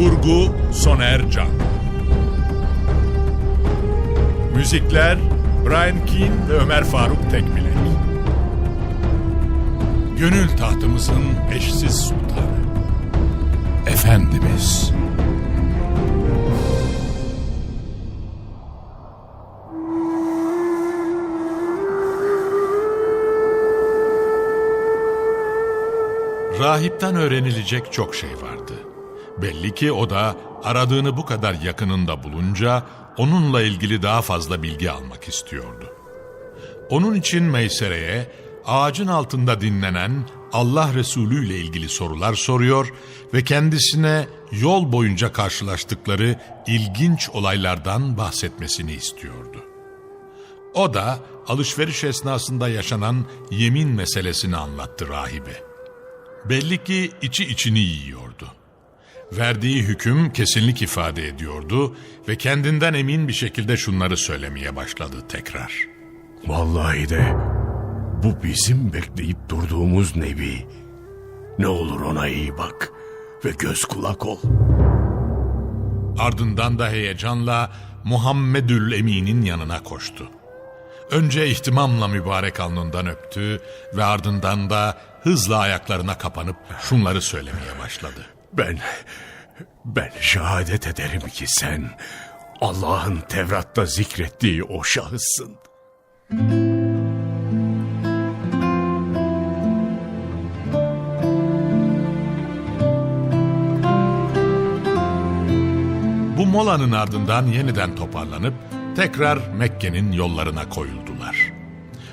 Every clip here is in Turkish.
Kurgu Soner Can. Müzikler Brian Keane ve Ömer Faruk Tekbilek. Gönül tahtımızın eşsiz sultanı Efendimiz. Rahipten öğrenilecek çok şey vardı. Belli ki o da aradığını bu kadar yakınında bulunca onunla ilgili daha fazla bilgi almak istiyordu. Onun için Meysere'ye ağacın altında dinlenen Allah Resulü ile ilgili sorular soruyor ve kendisine yol boyunca karşılaştıkları ilginç olaylardan bahsetmesini istiyordu. O da alışveriş esnasında yaşanan yemin meselesini anlattı rahibe. Belli ki içi içini yiyordu. Verdiği hüküm kesinlik ifade ediyordu ve kendinden emin bir şekilde şunları söylemeye başladı tekrar. Vallahi de bu bizim bekleyip durduğumuz Nebi. Ne olur ona iyi bak ve göz kulak ol. Ardından da heyecanla Muhammedül Emin'in yanına koştu. Önce ihtimamla mübarek alnından öptü ve ardından da hızla ayaklarına kapanıp şunları söylemeye başladı. Ben, ben şehadet ederim ki sen Allah'ın Tevrat'ta zikrettiği o şahıssın. Bu molanın ardından yeniden toparlanıp tekrar Mekke'nin yollarına koyuldular.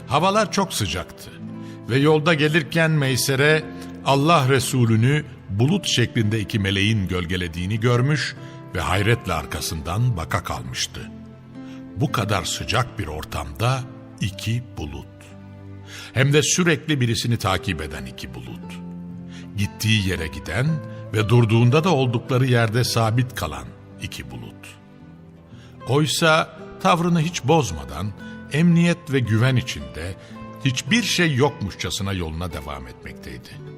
Havalar çok sıcaktı ve yolda gelirken Meysere Allah Resulü'nü bulut şeklinde iki meleğin gölgelediğini görmüş ve hayretle arkasından baka kalmıştı. Bu kadar sıcak bir ortamda iki bulut. Hem de sürekli birisini takip eden iki bulut. Gittiği yere giden ve durduğunda da oldukları yerde sabit kalan iki bulut. Oysa tavrını hiç bozmadan, emniyet ve güven içinde hiçbir şey yokmuşçasına yoluna devam etmekteydi.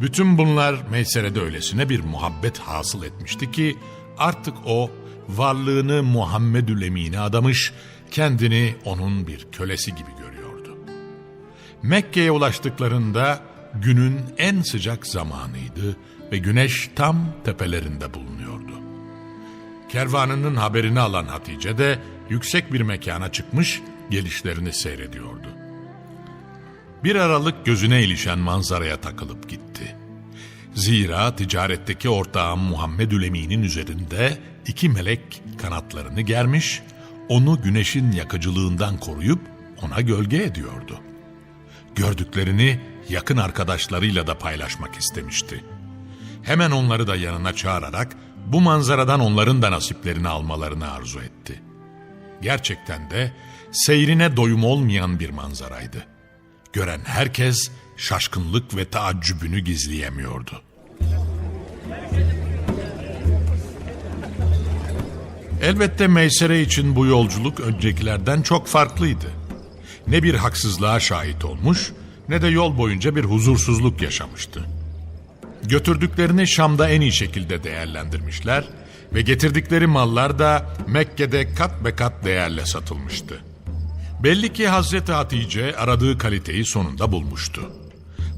Bütün bunlar Meysere'de öylesine bir muhabbet hasıl etmişti ki artık o varlığını Muhammedül Emin'e adamış, kendini onun bir kölesi gibi görüyordu. Mekke'ye ulaştıklarında günün en sıcak zamanıydı ve güneş tam tepelerinde bulunuyordu. Kervanının haberini alan Hatice de yüksek bir mekana çıkmış gelişlerini seyrediyordu. Bir aralık gözüne ilişen manzaraya takılıp gitti. Zira ticaretteki ortağım Muhammedül Emin'in üzerinde iki melek kanatlarını germiş, onu güneşin yakıcılığından koruyup ona gölge ediyordu. Gördüklerini yakın arkadaşlarıyla da paylaşmak istemişti. Hemen onları da yanına çağırarak bu manzaradan onların da nasiplerini almalarını arzu etti. Gerçekten de seyrine doyum olmayan bir manzaraydı. Gören herkes şaşkınlık ve taaccübünü gizleyemiyordu. Elbette Meysere için bu yolculuk öncekilerden çok farklıydı. Ne bir haksızlığa şahit olmuş ne de yol boyunca bir huzursuzluk yaşamıştı. Götürdüklerini Şam'da en iyi şekilde değerlendirmişler ve getirdikleri mallar da Mekke'de kat be kat değerle satılmıştı. Belli ki Hazreti Hatice aradığı kaliteyi sonunda bulmuştu.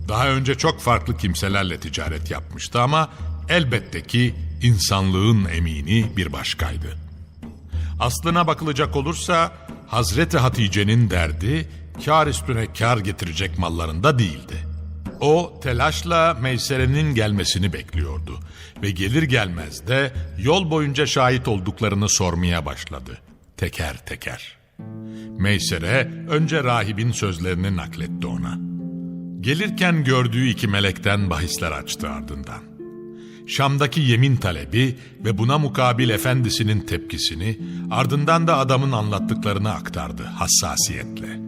Daha önce çok farklı kimselerle ticaret yapmıştı ama elbette ki insanlığın emini bir başkaydı. Aslına bakılacak olursa Hazreti Hatice'nin derdi kar üstüne kar getirecek mallarında değildi. O telaşla Meysere'nin gelmesini bekliyordu ve gelir gelmez de yol boyunca şahit olduklarını sormaya başladı. Teker teker. Meysere önce rahibin sözlerini nakletti ona. Gelirken gördüğü iki melekten bahisler açtı ardından. Şam'daki yemin talebi ve buna mukabil efendisinin tepkisini ardından da adamın anlattıklarını aktardı hassasiyetle.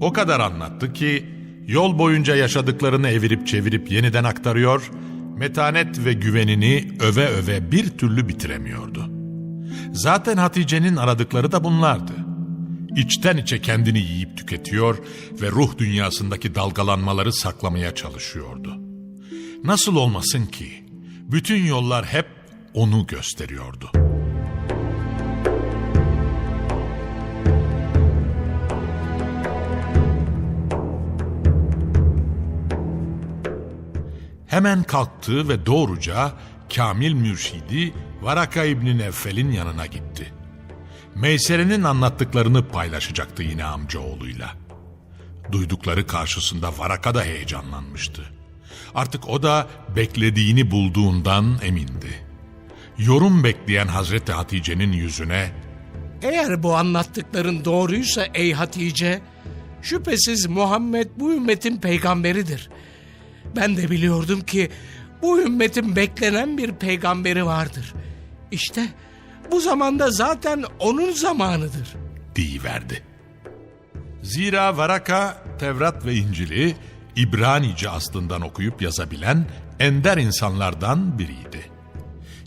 O kadar anlattı ki yol boyunca yaşadıklarını evirip çevirip yeniden aktarıyor, metanet ve güvenini öve öve bir türlü bitiremiyordu. Zaten Hatice'nin aradıkları da bunlardı. İçten içe kendini yiyip tüketiyor ve ruh dünyasındaki dalgalanmaları saklamaya çalışıyordu. Nasıl olmasın ki? Bütün yollar hep onu gösteriyordu. Hemen kalktı ve doğruca Kamil Mürşidi Varaka İbni Neffel'in yanına gitti. Meysere'nin anlattıklarını paylaşacaktı yine amcaoğluyla. Duydukları karşısında Varaka da heyecanlanmıştı. Artık o da beklediğini bulduğundan emindi. Yorum bekleyen Hazreti Hatice'nin yüzüne Eğer bu anlattıkların doğruysa ey Hatice, şüphesiz Muhammed bu ümmetin peygamberidir. Ben de biliyordum ki bu ümmetin beklenen bir peygamberi vardır. İşte bu zamanda zaten onun zamanıdır. deyiverdi. Zira Varaka, Tevrat ve İncil'i İbranice aslından okuyup yazabilen ender insanlardan biriydi.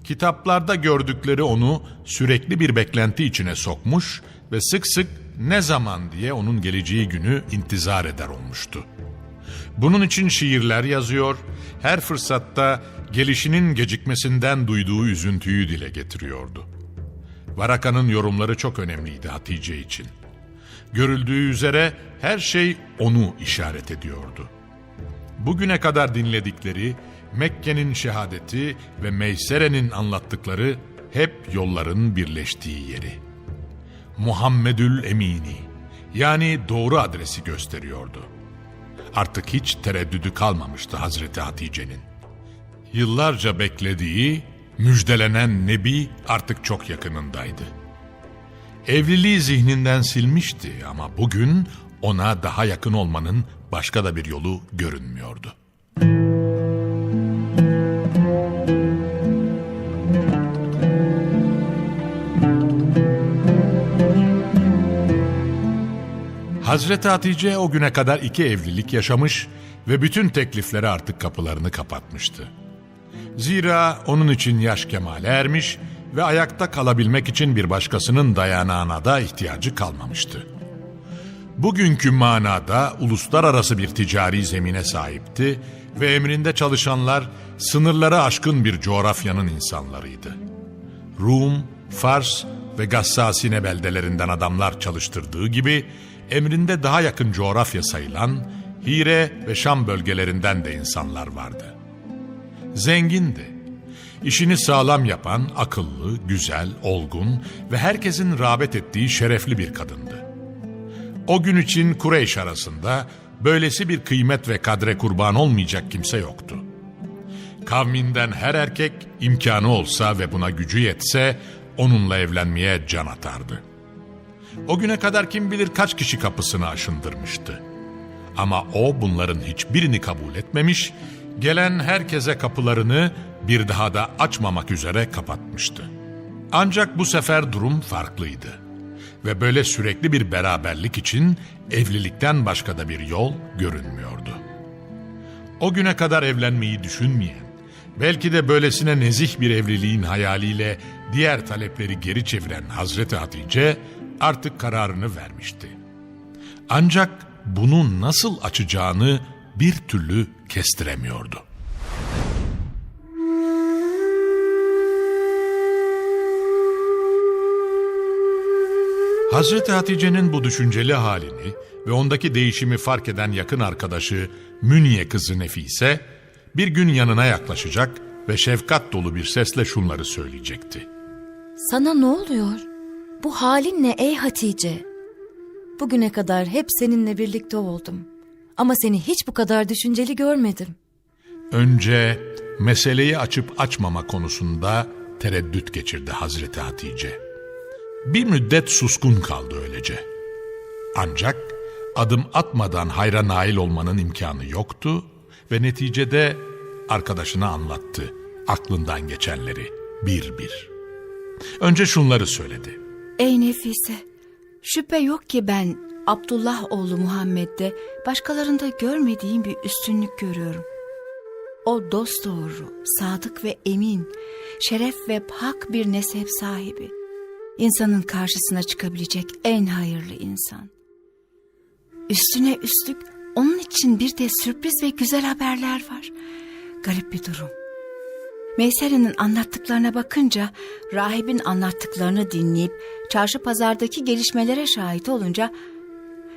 Kitaplarda gördükleri onu sürekli bir beklenti içine sokmuş ve sık sık ne zaman diye onun geleceği günü intizar eder olmuştu. Bunun için şiirler yazıyor, her fırsatta gelişinin gecikmesinden duyduğu üzüntüyü dile getiriyordu. Varaka'nın yorumları çok önemliydi Hatice için. Görüldüğü üzere her şey onu işaret ediyordu. Bugüne kadar dinledikleri Mekke'nin şehadeti ve Meysere'nin anlattıkları hep yolların birleştiği yeri. Muhammedül Emini yani doğru adresi gösteriyordu. Artık hiç tereddüdü kalmamıştı Hazreti Hatice'nin. Yıllarca beklediği, müjdelenen Nebi artık çok yakınındaydı. Evliliği zihninden silmişti ama bugün ona daha yakın olmanın başka da bir yolu görünmüyordu. Hazreti Hatice o güne kadar iki evlilik yaşamış ve bütün teklifleri artık kapılarını kapatmıştı. Zira onun için yaş kemale ermiş ve ayakta kalabilmek için bir başkasının dayanağına da ihtiyacı kalmamıştı. Bugünkü manada uluslararası bir ticari zemine sahipti ve emrinde çalışanlar sınırları aşkın bir coğrafyanın insanlarıydı. Rum, Fars ve Gassasine beldelerinden adamlar çalıştırdığı gibi emrinde daha yakın coğrafya sayılan Hire ve Şam bölgelerinden de insanlar vardı. Zengindi. İşini sağlam yapan, akıllı, güzel, olgun ve herkesin rağbet ettiği şerefli bir kadındı. O gün için Kureyş arasında böylesi bir kıymet ve kadre kurban olmayacak kimse yoktu. Kavminden her erkek imkanı olsa ve buna gücü yetse onunla evlenmeye can atardı. O güne kadar kim bilir kaç kişi kapısını aşındırmıştı. Ama o bunların hiçbirini kabul etmemiş, gelen herkese kapılarını bir daha da açmamak üzere kapatmıştı. Ancak bu sefer durum farklıydı. Ve böyle sürekli bir beraberlik için evlilikten başka da bir yol görünmüyordu. O güne kadar evlenmeyi düşünmeyen, belki de böylesine nezih bir evliliğin hayaliyle diğer talepleri geri çeviren Hazreti Hatice artık kararını vermişti. Ancak bunu nasıl açacağını bir türlü kestiremiyordu. Hazreti Hatice'nin bu düşünceli halini ve ondaki değişimi fark eden yakın arkadaşı Münye kızı Nefise bir gün yanına yaklaşacak ve şefkat dolu bir sesle şunları söyleyecekti. Sana ne oluyor? Bu halin ne ey Hatice? Bugüne kadar hep seninle birlikte oldum. Ama seni hiç bu kadar düşünceli görmedim. Önce meseleyi açıp açmama konusunda tereddüt geçirdi Hazreti Hatice. Bir müddet suskun kaldı öylece. Ancak adım atmadan hayra nail olmanın imkanı yoktu ve neticede arkadaşına anlattı aklından geçenleri bir bir. Önce şunları söyledi. Ey Nefise, şüphe yok ki ben Abdullah oğlu Muhammed'de başkalarında görmediğim bir üstünlük görüyorum. O dosdoğru, sadık ve emin, şeref ve pak bir nesep sahibi. İnsanın karşısına çıkabilecek en hayırlı insan. Üstüne üstlük onun için bir de sürpriz ve güzel haberler var. Garip bir durum. Meysere'nin anlattıklarına bakınca, rahibin anlattıklarını dinleyip çarşı pazardaki gelişmelere şahit olunca,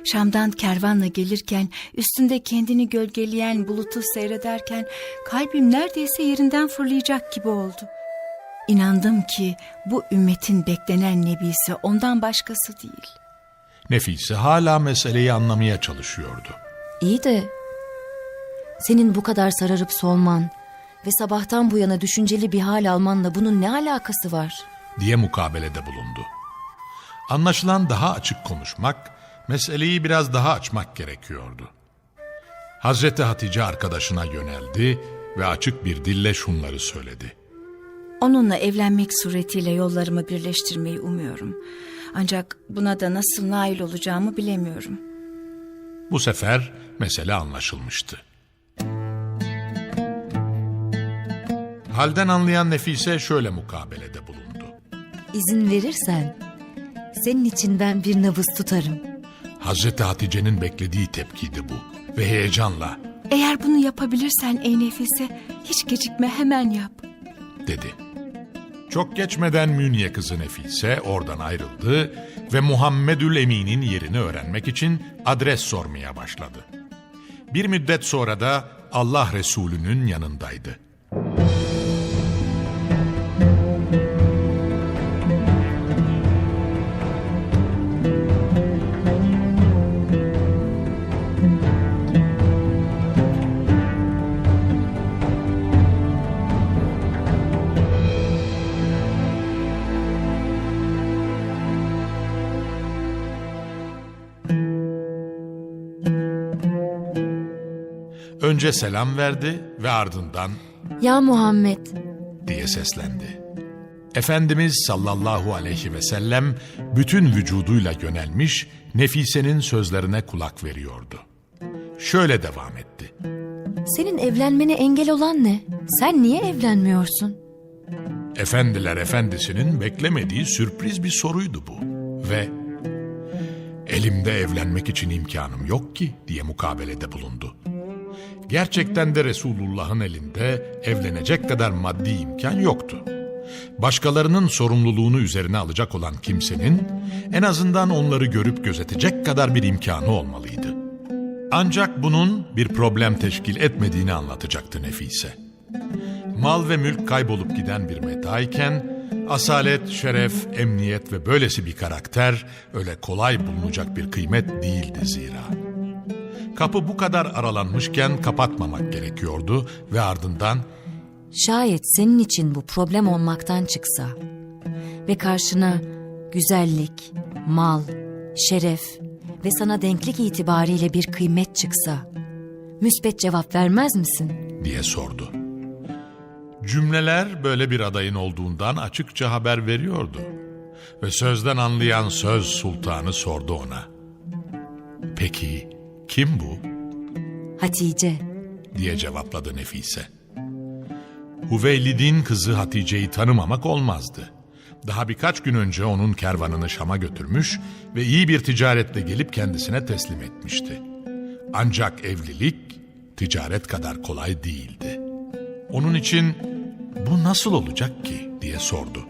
Şam'dan kervanla gelirken üstünde kendini gölgeleyen bulutu seyrederken kalbim neredeyse yerinden fırlayacak gibi oldu. İnandım ki bu ümmetin beklenen nebisi ondan başkası değil. Nefise hala meseleyi anlamaya çalışıyordu. İyi de senin bu kadar sararıp solman ve sabahtan bu yana düşünceli bir hal almanla bunun ne alakası var? diye mukabelede bulundu. Anlaşılan daha açık konuşmak, meseleyi biraz daha açmak gerekiyordu. Hazreti Hatice arkadaşına yöneldi ve açık bir dille şunları söyledi. Onunla evlenmek suretiyle yollarımı birleştirmeyi umuyorum. Ancak buna da nasıl nail olacağımı bilemiyorum. Bu sefer mesele anlaşılmıştı. Halden anlayan Nefise şöyle mukabelede bulundu. İzin verirsen senin için ben bir nabız tutarım. Hazreti Hatice'nin beklediği tepkiydi bu ve heyecanla Eğer bunu yapabilirsen ey Nefise hiç gecikme hemen yap. dedi. Çok geçmeden Münye kızı Nefise oradan ayrıldı ve Muhammedül Emin'in yerini öğrenmek için adres sormaya başladı. Bir müddet sonra da Allah Resulü'nün yanındaydı. Önce selam verdi ve ardından Ya Muhammed diye seslendi. Efendimiz sallallahu aleyhi ve sellem bütün vücuduyla yönelmiş Nefise'nin sözlerine kulak veriyordu. Şöyle devam etti. senin evlenmene engel olan ne? Sen niye evlenmiyorsun? Efendiler efendisinin beklemediği sürpriz bir soruydu bu. Ve elimde evlenmek için imkanım yok ki diye mukabelede bulundu. Gerçekten de Resulullah'ın elinde evlenecek kadar maddi imkan yoktu. Başkalarının sorumluluğunu üzerine alacak olan kimsenin en azından onları görüp gözetecek kadar bir imkanı olmalıydı. Ancak bunun bir problem teşkil etmediğini anlatacaktı Nefise. Mal ve mülk kaybolup giden bir metayken, asalet, şeref, emniyet ve böylesi bir karakter öyle kolay bulunacak bir kıymet değildi zira. Kapı bu kadar aralanmışken kapatmamak gerekiyordu ve ardından Şayet senin için bu problem olmaktan çıksa ve karşına güzellik, mal, şeref ve sana denklik itibariyle bir kıymet çıksa, müsbet cevap vermez misin? diye sordu. Cümleler böyle bir adayın olduğundan açıkça haber veriyordu. Ve sözden anlayan söz sultanı sordu ona. Peki kim bu? Hatice, diye cevapladı Nefise. Huveylid'in kızı Hatice'yi tanımamak olmazdı. Daha birkaç gün önce onun kervanını Şam'a götürmüş ve iyi bir ticaretle gelip kendisine teslim etmişti. Ancak evlilik ticaret kadar kolay değildi. Onun için bu nasıl olacak ki diye sordu.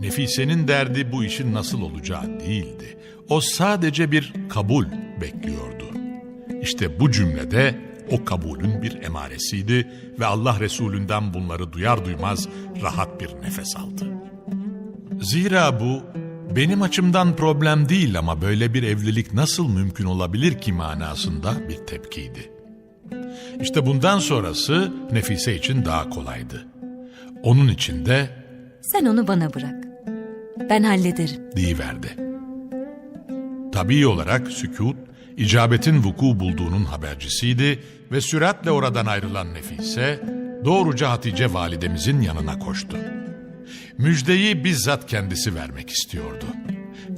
Nefise'nin derdi bu işin nasıl olacağı değildi. O sadece bir kabul bekliyordu. İşte bu cümlede o kabulün bir emaresiydi ve Allah Resulünden bunları duyar duymaz rahat bir nefes aldı. Zira bu benim açımdan problem değil ama böyle bir evlilik nasıl mümkün olabilir ki manasında bir tepkiydi. İşte bundan sonrası Nefise için daha kolaydı. Onun için de Sen onu bana bırak. Ben hallederim. deyiverdi. Tabii olarak sükut, icabetin vuku bulduğunun habercisiydi ve süratle oradan ayrılan Nefise, doğruca Hatice validemizin yanına koştu. Müjdeyi bizzat kendisi vermek istiyordu.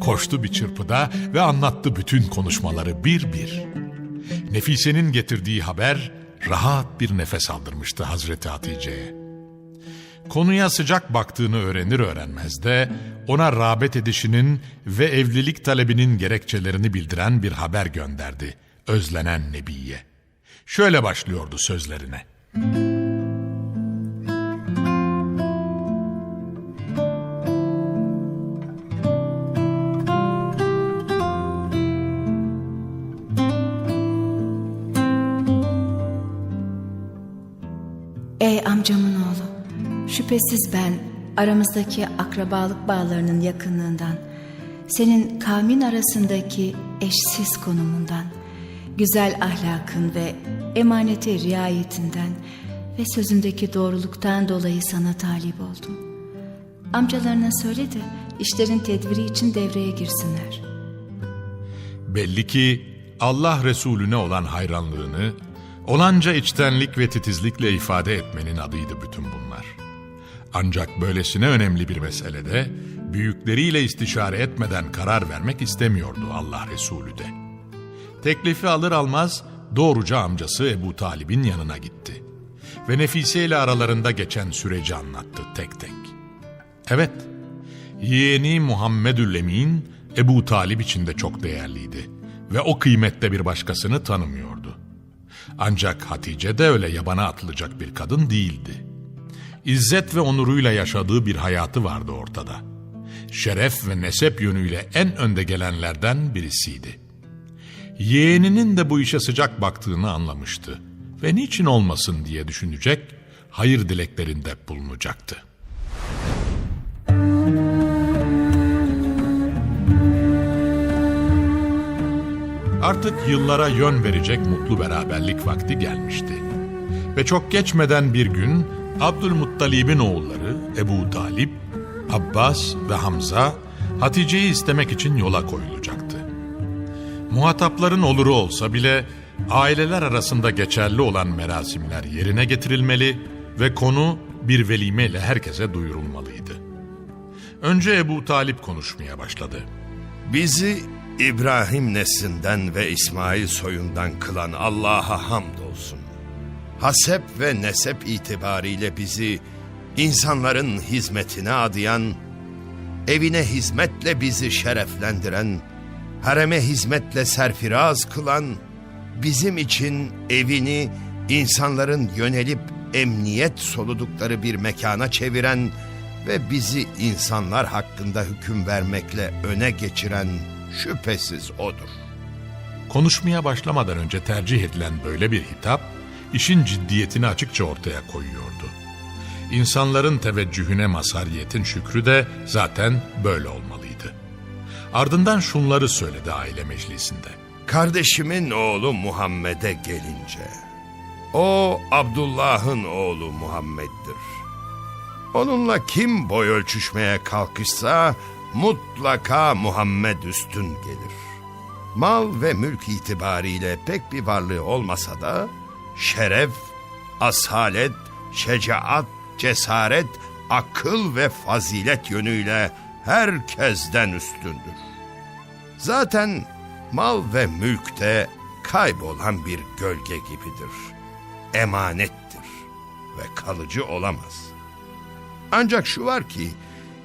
Koştu bir çırpıda ve anlattı bütün konuşmaları bir bir. Nefise'nin getirdiği haber rahat bir nefes aldırmıştı Hazreti Hatice'ye. Konuya sıcak baktığını öğrenir öğrenmez de ona rağbet edişinin ve evlilik talebinin gerekçelerini bildiren bir haber gönderdi özlenen Nebiye. Şöyle başlıyordu sözlerine. Ey amcamın oğlu, şüphesiz ben aramızdaki akrabalık bağlarının yakınlığından, senin kavmin arasındaki eşsiz konumundan, güzel ahlakın ve emanete riayetinden ve sözündeki doğruluktan dolayı sana talip oldum. Amcalarına söyle de işlerin tedbiri için devreye girsinler. Belli ki Allah Resulüne olan hayranlığını olanca içtenlik ve titizlikle ifade etmenin adıydı bütün bunlar. Ancak böylesine önemli bir meselede büyükleriyle istişare etmeden karar vermek istemiyordu Allah Resulü de. Teklifi alır almaz doğruca amcası Ebu Talib'in yanına gitti. Ve Nefise ile aralarında geçen süreci anlattı tek tek. Evet, yeğeni Muhammedül Emin Ebu Talib için de çok değerliydi ve o kıymette bir başkasını tanımıyordu. Ancak Hatice de öyle yabana atılacak bir kadın değildi. İzzet ve onuruyla yaşadığı bir hayatı vardı ortada. Şeref ve nesep yönüyle en önde gelenlerden birisiydi. Yeğeninin de bu işe sıcak baktığını anlamıştı ve niçin olmasın diye düşünecek, hayır dileklerinde bulunacaktı. Artık yıllara yön verecek mutlu beraberlik vakti gelmişti. Ve çok geçmeden bir gün Abdülmuttalib'in oğulları Ebu Talip, Abbas ve Hamza Hatice'yi istemek için yola koyulacaktı. Muhatapların oluru olsa bile aileler arasında geçerli olan merasimler yerine getirilmeli ve konu bir velimeyle herkese duyurulmalıydı. Önce Ebu Talip konuşmaya başladı. Bizi İbrahim neslinden ve İsmail soyundan kılan Allah'a hamdolsun. Hasep ve nesep itibariyle bizi insanların hizmetine adayan, evine hizmetle bizi şereflendiren, hareme hizmetle serfiraz kılan, bizim için evini insanların yönelip emniyet soludukları bir mekana çeviren ve bizi insanlar hakkında hüküm vermekle öne geçiren şüphesiz odur. Konuşmaya başlamadan önce tercih edilen böyle bir hitap, işin ciddiyetini açıkça ortaya koyuyordu. İnsanların teveccühüne mazhariyetin şükrü de zaten böyle olmalıydı. Ardından şunları söyledi aile meclisinde. Kardeşimin oğlu Muhammed'e gelince, o Abdullah'ın oğlu Muhammed'dir. Onunla kim boy ölçüşmeye kalkışsa mutlaka Muhammed üstün gelir. Mal ve mülk itibariyle pek bir varlığı olmasa da şeref, asalet, şecaat, cesaret, akıl ve fazilet yönüyle herkesten üstündür. Zaten mal ve mülkte kaybolan bir gölge gibidir. Emanettir ve kalıcı olamaz. Ancak şu var ki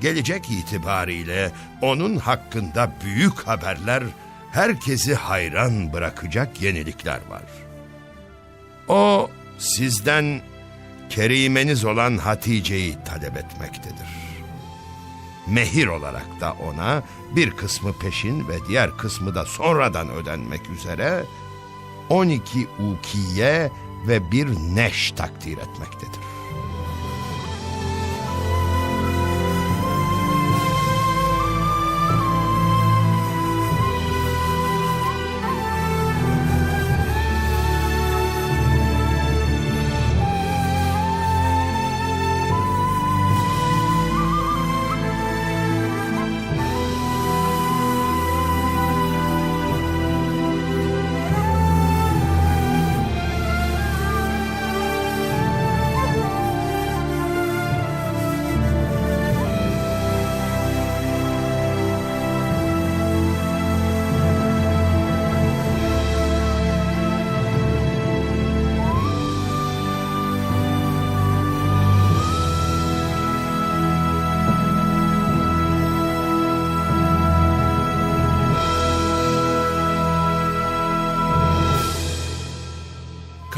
gelecek itibariyle onun hakkında büyük haberler, herkesi hayran bırakacak yenilikler var. O sizden kerimeniz olan Hatice'yi talep etmektedir. Mehir olarak da ona bir kısmı peşin ve diğer kısmı da sonradan ödenmek üzere 12 ukiye ve bir neş takdir etmektedir.